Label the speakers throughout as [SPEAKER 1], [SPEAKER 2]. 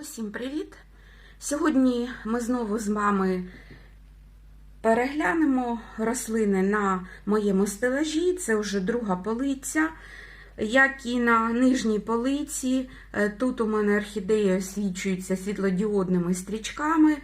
[SPEAKER 1] Усім привіт! Сьогодні ми знову з вами переглянемо рослини на моєму стелажі. Це вже друга полиця. Як і на нижній полиці, е, тут у мене орхідеї освічуються світлодіодними стрічками.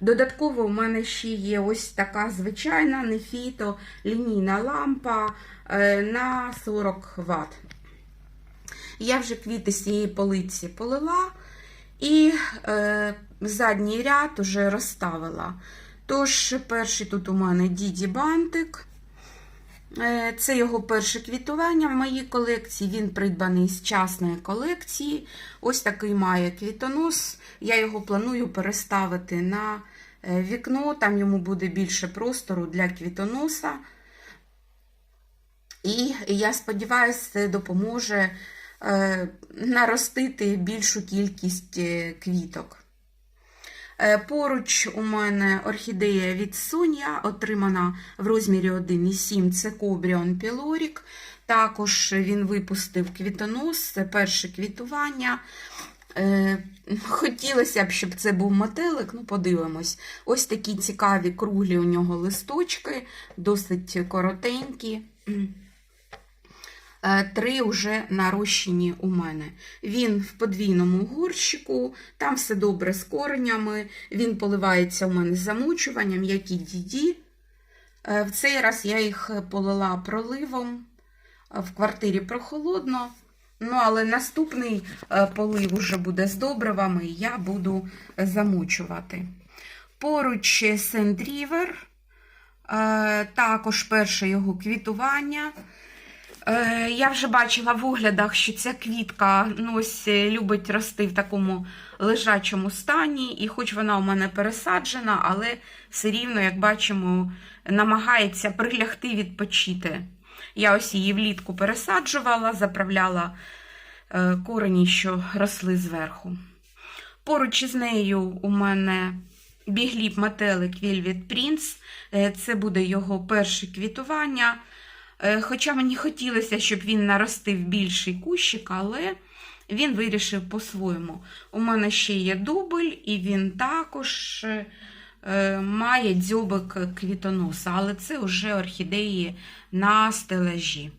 [SPEAKER 1] Додатково у мене ще є ось така звичайна нефіто лінійна лампа е, на 40 Вт. Я вже квіти з цієї полиці полила. І е, задній ряд уже розставила. Тож, перший тут у мене Діді Бантик. Е, це його перше квітування в моїй колекції. Він придбаний з частної колекції. Ось такий має квітонос. Я його планую переставити на е, вікно, там йому буде більше простору для квітоноса. І я сподіваюся, це допоможе наростити більшу кількість е, квіток. Е, Поруч у мене орхідея від Соня, отримана в розмірі 1,7 це Кобріон Пілорік. Також він випустив квітонос, це перше квітування. Е, Хотілося б, щоб це був метелик, ну подивимось. Ось такі цікаві круглі у нього листочки, досить коротенькі. Е, Три вже нарощені у мене. Він в подвійному горщику, там все добре з коренями, він поливається у мене замучуванням, як і діді. Е, В цей раз я їх полила проливом. Е, В квартирі прохолодно. Ну, але наступний полив уже буде з добривами, і я буду замучувати. Поруч Сендрівер, також перше його квітування. Я вже бачила в оглядах, що ця квітка ну, ось, е, любить рости в такому лежачому стані, і хоч вона у мене пересаджена, але все рівно, як бачимо, намагається прилягти відпочити. Я ось її влітку пересаджувала, заправляла е, корені, що росли зверху. Поруч із нею у мене бігліп метелик Velvet Prince. Е, Це буде його перше квітування. Е, Хоча мені хотілося, щоб він наростив більший кущик, але він вирішив по-своєму. У мене ще є дубль, і він також е, е, має дзьобик квітоноса, але це вже орхідеї на стелажі.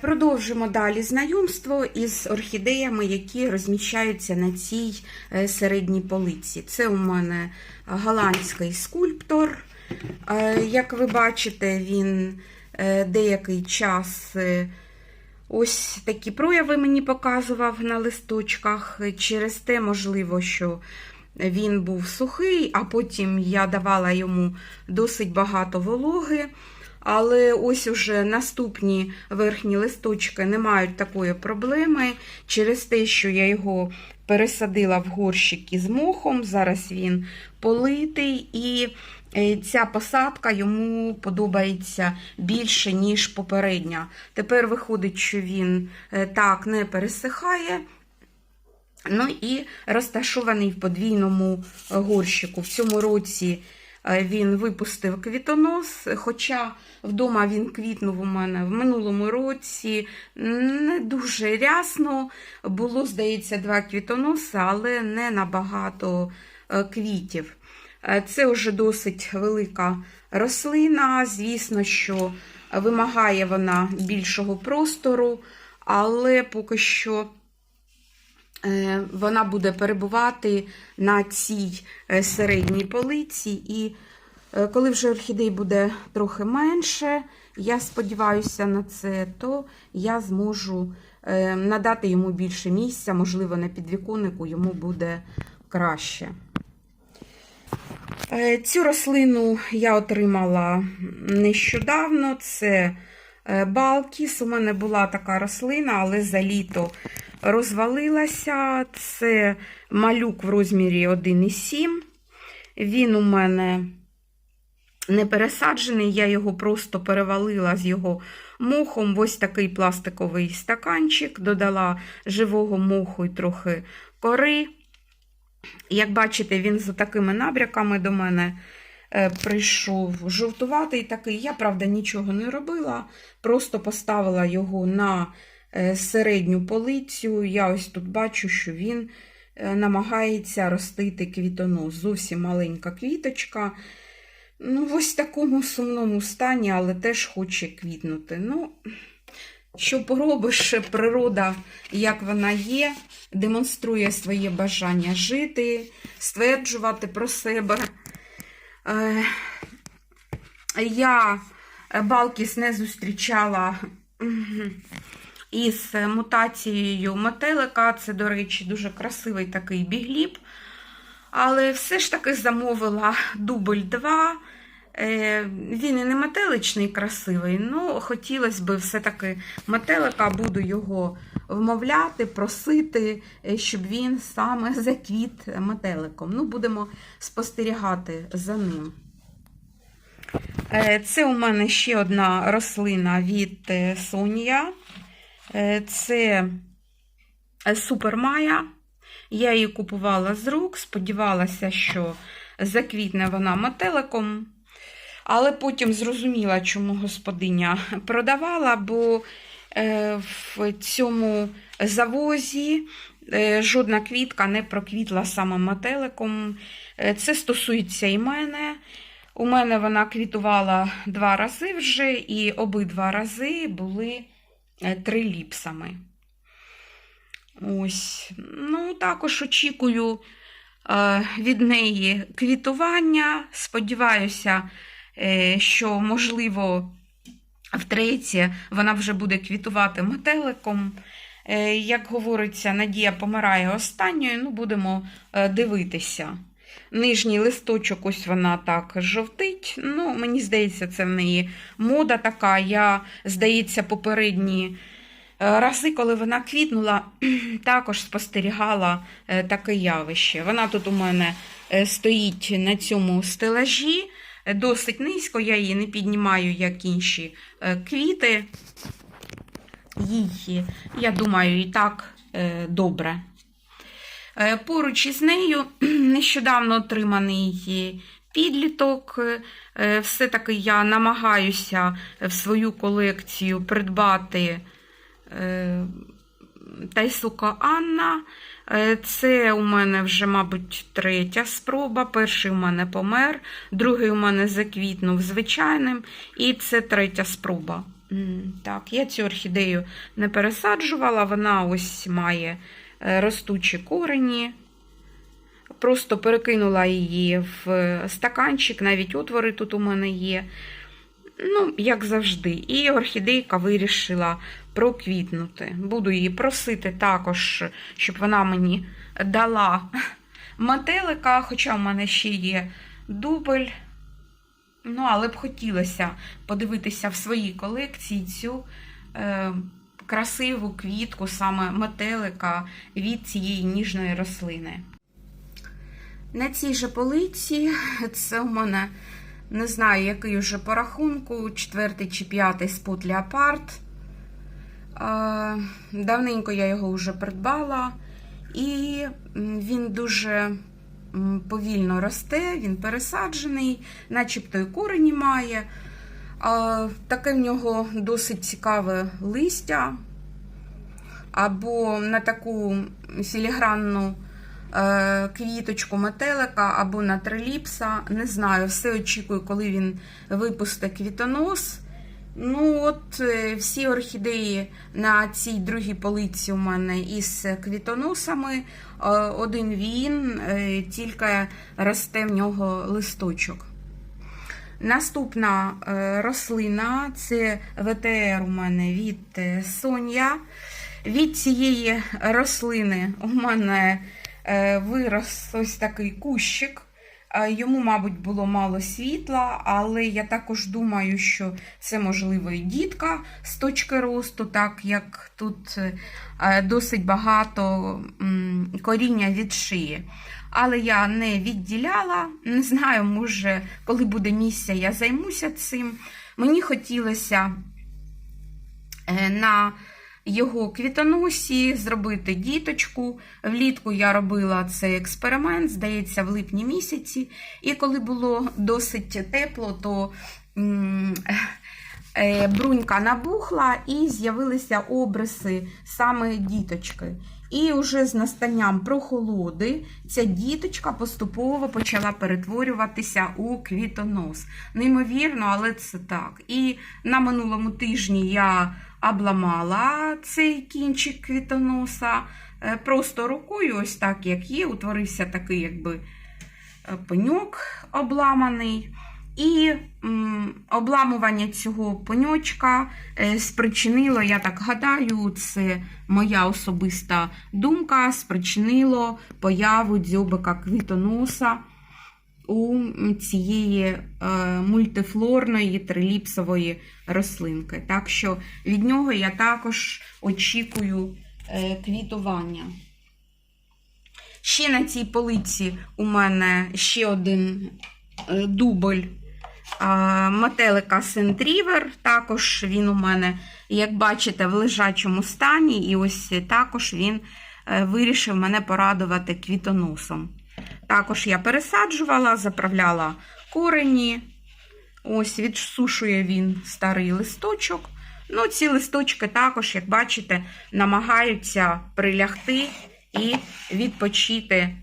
[SPEAKER 1] Продовжимо далі знайомство із орхідеями, які розміщаються на цій середній полиці. Це у мене голландський скульптор. Як ви бачите, він е, деякий час е, ось такі прояви мені показував на листочках. Через те, можливо, що він був сухий, а потім я давала йому досить багато вологи. Але ось уже наступні верхні листочки не мають такої проблеми через те, що я його пересадила в горщик із мохом. Зараз він политий, і ця посадка йому подобається більше, ніж попередня. Тепер виходить, що він е, так не пересихає. Ну і розташований в подвійному горщику. В цьому році е, він випустив квітонос, хоча вдома він квітнув у мене в минулому році не дуже рясно. Було, здається, два квітоноси, але не набагато е, квітів. Е, Це вже досить велика рослина. Звісно, що вимагає вона більшого простору, але поки що. Е, Вона буде перебувати на цій е, середній полиці, і коли вже орхідей буде трохи менше, я сподіваюся на це, то я зможу надати йому більше місця, можливо, на підвіконнику йому буде краще. Е, Цю рослину я отримала нещодавно. Це е, Балкіс. У мене була така рослина, але за літо розвалилася. Це малюк в розмірі 1,7. Він у мене не пересаджений, я його просто перевалила з його мохом. Ось такий пластиковий стаканчик, додала живого моху і трохи кори. Як бачите, він з такими набряками до мене е, прийшов жовтуватий такий. Я, правда, нічого не робила, просто поставила його на е, середню полицю. Я ось тут бачу, що він е, намагається ростити квітонос. Зовсім маленька квіточка. Ну, в такому сумному стані, але теж хоче квітнути. Ну, що поробиш, природа, як вона є, демонструє своє бажання жити, стверджувати про себе. Е, Я Балкіс не зустрічала із мутацією метелика. Це, до речі, дуже красивий такий бігліб. Але все ж таки замовила дубль 2. Е, Він і не метеличний красивий, ну хотілося б все-таки метелика, буду його вмовляти, просити, е, щоб він саме заквіт метеликом. Ну, будемо спостерігати за ним. Е, Це у мене ще одна рослина від Сонія. Це Супермая. Я її купувала з рук, сподівалася, що заквітне вона метеликом. Але потім зрозуміла, чому господиня продавала, бо е, в цьому завозі е, жодна квітка не проквітла саме метеликом. Е, Це стосується і мене. У мене вона квітувала два рази вже, і обидва рази були е, триліпсами. Ось. Ну, також очікую від неї квітування. Сподіваюся, що, можливо, втретє вона вже буде квітувати метеликом. Е, Як говориться, Надія помирає останньою, ну, будемо е, дивитися. Нижній листочок, ось вона так жовтить. Ну, мені здається, це в неї мода така. Я, здається, попередні е, рази, коли вона квітнула, також спостерігала е, таке явище. Вона тут у мене е, стоїть на цьому стелажі, е, досить низько, я її не піднімаю, як інші е, квіти. Їй, я думаю, і так е, добре. Е, Поруч із нею нещодавно отриманий підліток. Все-таки я намагаюся в свою колекцію придбати Тайсука Анна. Е, Це у мене вже, мабуть, третя спроба. Перший у мене помер, другий у мене заквітнув звичайним, і це третя спроба. Так, я цю орхідею не пересаджувала, вона ось має е, ростучі корені. Просто перекинула її в стаканчик, навіть отвори тут у мене є. Ну, як завжди. І орхідейка вирішила проквітнути. Буду її просити також, щоб вона мені дала метелика, хоча в мене ще є дубль. Ну, але б хотілося подивитися в своїй колекції цю е, красиву квітку, саме метелика від цієї ніжної рослини. На цій же полиці це у мене не знаю, який уже по рахунку, четвертий чи п'ятий спот Леопард. Давненько я його вже придбала, і він дуже повільно росте, він пересаджений, начебто і корені має. Таке в нього досить цікаве листя. Або на таку філігранну квіточку метелика, або на триліпса. Не знаю, все очікую, коли він випустить квітонос. Ну, от е, всі орхідеї на цій другій полиці у мене із квітоносами. Е, Один він, е, тільки росте в нього листочок. Наступна е, рослина це ВТР у мене від е, Соня. Від цієї рослини у мене е, вирос ось такий кущик. Е, Йому, мабуть, було мало світла, але я також думаю, що це можливо і дітка з точки росту, так як тут е, досить багато коріння від шиї. Але я не відділяла, не знаю, може, коли буде місія, я займуся цим. Мені хотілося е, на його квітоносі зробити діточку. Влітку я робила цей експеримент, здається, в липні місяці. І коли було досить тепло, то е, брунька набухла і з'явилися обриси саме діточки. І вже з настанням прохолоди ця діточка поступово почала перетворюватися у квітонос. Неймовірно, але це так. І на минулому тижні я обламала цей кінчик квітоноса е, просто рукою, ось так як є. Утворився такий, якби е, пеньок обламаний. І обламування цього пеньочка е, спричинило, я так гадаю, це моя особиста думка, спричинило появу дзьобика квітоноса у цієї е, мультифлорної триліпсової рослинки. Так що від нього я також очікую е, квітування. Ще на цій полиці у мене ще один дубль метелика Сентрівер. Також він у мене, як бачите, в лежачому стані, і ось також він е, вирішив мене порадувати квітоносом. Також я пересаджувала, заправляла корені. Ось відсушує він старий листочок. Ну, ці листочки також, як бачите, намагаються прилягти і відпочити.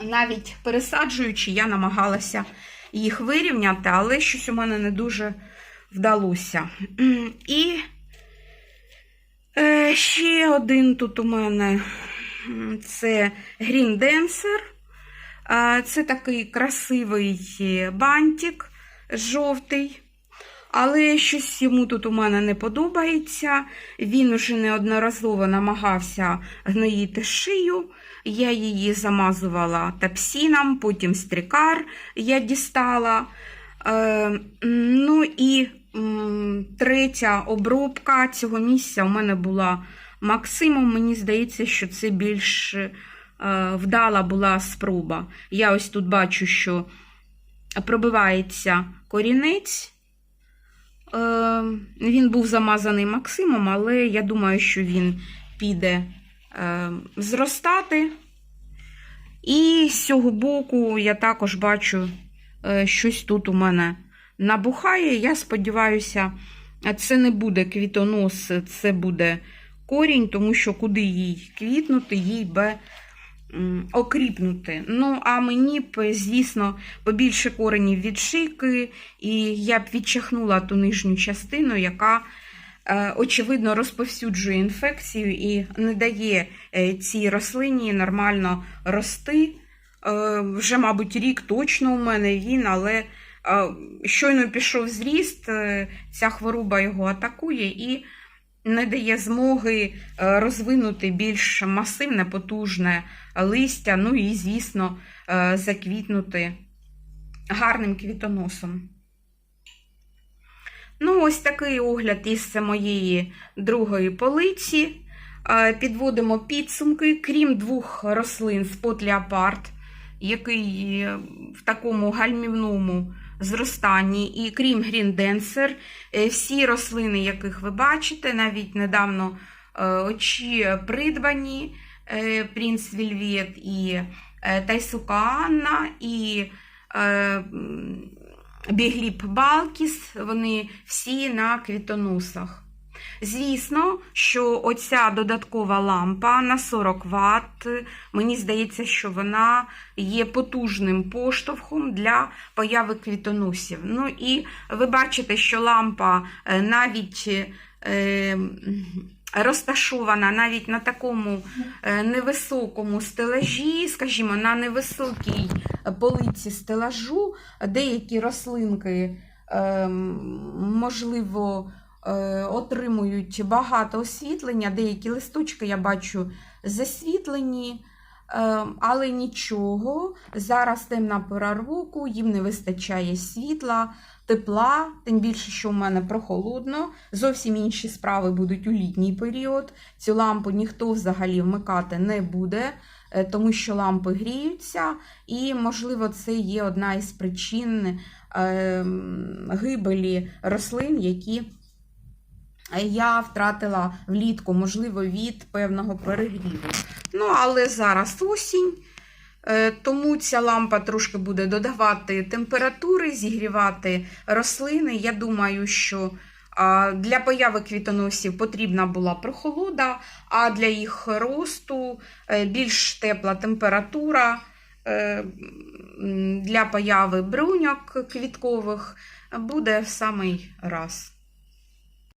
[SPEAKER 1] Навіть пересаджуючи, я намагалася їх вирівняти, але щось у мене не дуже вдалося. І е, ще один тут у мене це Green Dancer. Це такий красивий бантик жовтий. Але щось йому тут у мене не подобається. Він уже неодноразово намагався гноїти шию. Я її замазувала тапсіном, потім стрікар я дістала. Е, ну і третя обробка цього місця у мене була максимум. Мені здається, що це більш е, вдала була спроба. Я ось тут бачу, що пробивається корінець. Е, Він був замазаний Максимом, але я думаю, що він піде е, зростати. І з цього боку я також бачу, е, щось тут у мене набухає. Я сподіваюся, це не буде квітонос, це буде корінь, тому що куди їй квітнути, їй би окріпнути. Ну, а мені б, звісно, побільше коренів від шийки, і я б відчахнула ту нижню частину, яка, е, очевидно, розповсюджує інфекцію і не дає е, цій рослині нормально рости. Е, Вже, мабуть, рік точно у мене він, але щойно пішов зріст, ця хвороба його атакує і не дає змоги е, розвинути більш масивне, потужне листя, ну і, звісно, е, заквітнути гарним квітоносом. Ну, ось такий огляд із моєї другої полиці. Е, Підводимо підсумки, крім двох рослин спот леопард, який в такому гальмівному зростанні, і крім грінденсер, всі рослини, яких ви бачите, навіть недавно е, очі придбані, е, Принц Вільвет і е, Тайсука Анна, і е, Бігліп Балкіс, вони всі на квітоносах. Звісно, що оця додаткова лампа на 40 Вт, мені здається, що вона є потужним поштовхом для появи квітоносів. Ну і ви бачите, що лампа е, навіть е, розташована навіть на такому е, невисокому стелажі, скажімо, на невисокій полиці стелажу, деякі рослинки, е, можливо, отримують багато освітлення, деякі листочки я бачу засвітлені. Е, Але нічого, зараз темна пора року, їм не вистачає світла, тепла, тим більше, що у мене прохолодно. Зовсім інші справи будуть у літній період. Цю лампу ніхто взагалі вмикати не буде, е, тому що лампи гріються, і, можливо, це є одна із причин е, гибелі рослин, які я втратила влітку, можливо, від певного перегріву. Ну, але зараз осінь. Е, Тому ця лампа трошки буде додавати температури, зігрівати рослини. Я думаю, що для появи квітоносів потрібна була прохолода, а для їх росту е, більш тепла температура. Е, Для появи бруньок квіткових буде в самий раз.